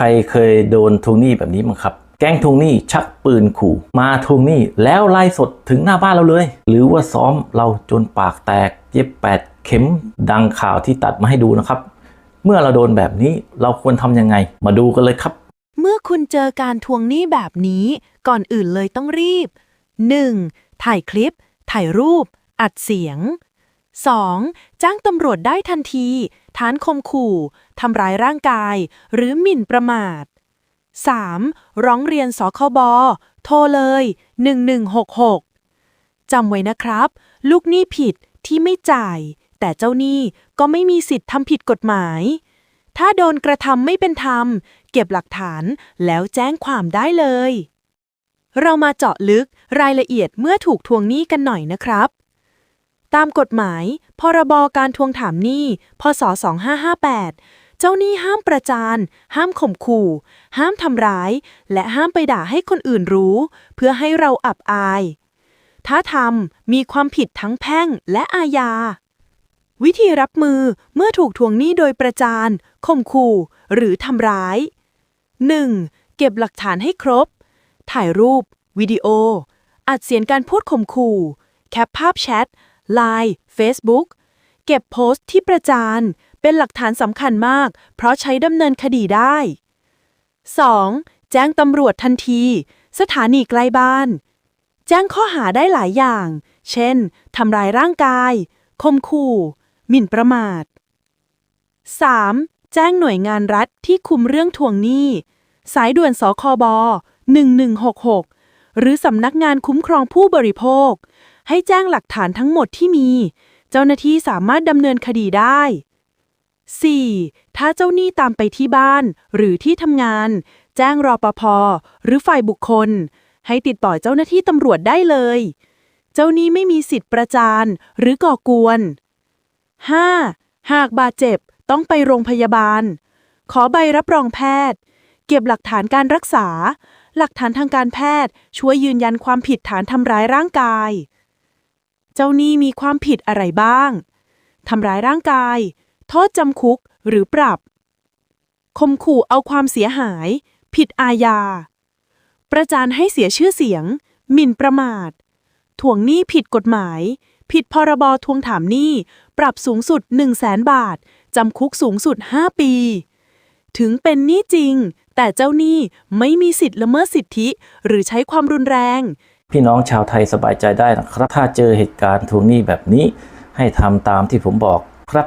ใครเคยโดนทวงหนี้แบบนี้มั้งครับ แก๊งทวงหนี้ชักปืนขู่ มาทวงหนี้แล้วไล่สดถึงหน้าบ้านเราเลย หรือว่าซ้อมเราจนปากแตกเย็บแปดเข็มดังข่าวที่ตัดมาให้ดูนะครับ เมื่อเราโดนแบบนี้เราควรทำยังไง มาดูกันเลยครับ เมื่อคุณเจอการทวงหนี้แบบนี้ ก่อนอื่นเลยต้องรีบ 1. ถ่ายคลิป ถ่ายรูป อัดเสียง 2. จ้างตำรวจได้ทันที ฐานคมขู่ ทำร้ายร่างกาย หรือหมิ่นประมาท 3. ร้องเรียนสคบ โทรเลย 1166 จำไว้นะครับ ลูกหนี้ผิดที่ไม่จ่าย แต่เจ้าหนี้ก็ไม่มีสิทธิ์ทำผิดกฎหมาย ถ้าโดนกระทำไม่เป็นธรรม เก็บหลักฐานแล้วแจ้งความได้เลย เรามาเจาะลึกรายละเอียดเมื่อถูกทวงหนี้กันหน่อยนะครับ ตามกฎหมาย พรบการทวงถามหนี้ พศ 2558 เจ้าหนี้ห้ามประจาน ห้ามข่มขู่ ห้ามทำร้าย และห้ามไปด่าให้คนอื่นรู้ เพื่อให้เราอับอาย ถ้าทำมีความผิดทั้งแพ่งและอาญา วิธีรับมือเมื่อถูกทวงหนี้โดยประจานข่มขู่ หรือทำร้าย 1. เก็บหลักฐานให้ครบ ถ่ายรูป วิดีโอ อัดเสียงการพูดข่มขู่ แคปภาพแชท ไลน์ Facebook เก็บโพสต์ที่ประจานเป็นหลักฐานสำคัญมาก เพราะใช้ดำเนินคดีได้ 2. แจ้งตำรวจทันที สถานีใกล้บ้าน แจ้งข้อหาได้หลายอย่าง เช่น ทำร้ายร่างกายข่มขู่หมิ่นประมาท 3. แจ้งหน่วยงานรัฐที่คุมเรื่องทวงหนี้ สายด่วนสคบ 1166 หรือสำนักงานคุ้มครองผู้บริโภค ให้แจ้งหลักฐานทั้งหมดที่มี เจ้าหน้าที่สามารถดำเนินคดีได้ 4. ถ้าเจ้าหนี้ตามไปที่บ้านหรือที่ทำงาน แจ้งรอปภหรือฝ่ายบุคคล ให้ติดต่อเจ้าหน้าที่ตำรวจได้เลย เจ้าหนี้ไม่มีสิทธิ์ประจานหรือก่อกวน 5. หากบาดเจ็บต้องไปโรงพยาบาล ขอใบรับรองแพทย์ เก็บหลักฐานการรักษา หลักฐานทางการแพทย์ช่วยยืนยันความผิดฐานทำร้ายร่างกาย เจ้าหนี้มีความผิดอะไรบ้าง ทำร้ายร่างกาย โทษจำคุกหรือปรับคมขู่เอาความเสียหาย ผิดอาญา ประจานให้เสียชื่อเสียง หมิ่นประมาทถ่วงหนี้ผิดกฎหมาย ผิดพรบทวงถามหนี้ ปรับสูงสุด 1 0 0 0 0แสนบาท จำคุกสูงสุด 5 ปี ถึงเป็นหนี้จริง แต่เจ้าหนี้ไม่มีสิทธิ์ละเมิดสิทธิ หรือใช้ความรุนแรง พี่น้องชาวไทยสบายใจได้นะครับ ถ้าเจอเหตุการณ์ทวงหนี้แบบนี้ ให้ทำตามที่ผมบอกครับ